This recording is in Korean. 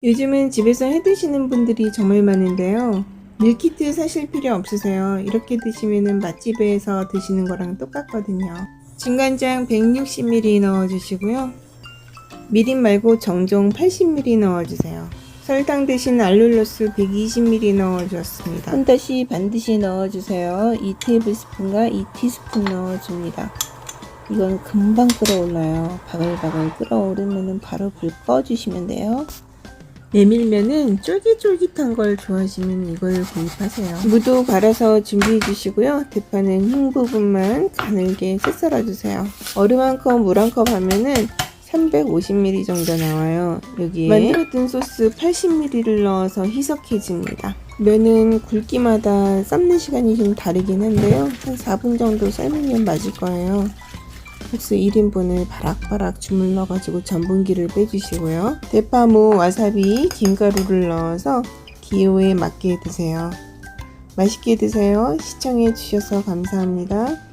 요즘은 집에서 해 드시는 분들이 정말 많은데요. 밀키트 사실 필요 없으세요. 이렇게 드시면은 맛집에서 드시는 거랑 똑같거든요. 진간장 160ml 넣어주시고요. 미림 말고 정종 80ml 넣어주세요. 설탕 대신 알룰로스 120ml 넣어주었습니다. 한 다시 반드시 넣어주세요. 2테이블스푼과 2티스푼 넣어줍니다. 이건 금방 끓어올라요. 바글바글 끓어오르면 바로 불 꺼주시면 돼요. 메밀면은 쫄깃쫄깃한 걸 좋아하시면 이걸 구입하세요. 무도 갈아서 준비해 주시고요. 대파는 흰 부분만 가늘게 채 썰어 주세요. 얼음 한 컵, 물 한 컵 하면은 350ml 정도 나와요. 여기에 만들었던 소스 80ml를 넣어서 희석해줍니다. 면은 굵기마다 삶는 시간이 좀 다르긴 한데요. 한 4분 정도 삶으면 맞을 거예요. 국수 1인분을 바락바락 주물러 가지고 전분기를 빼주시고요. 대파무, 와사비, 김가루를 넣어서 기호에 맞게 드세요. 맛있게 드세요. 시청해 주셔서 감사합니다.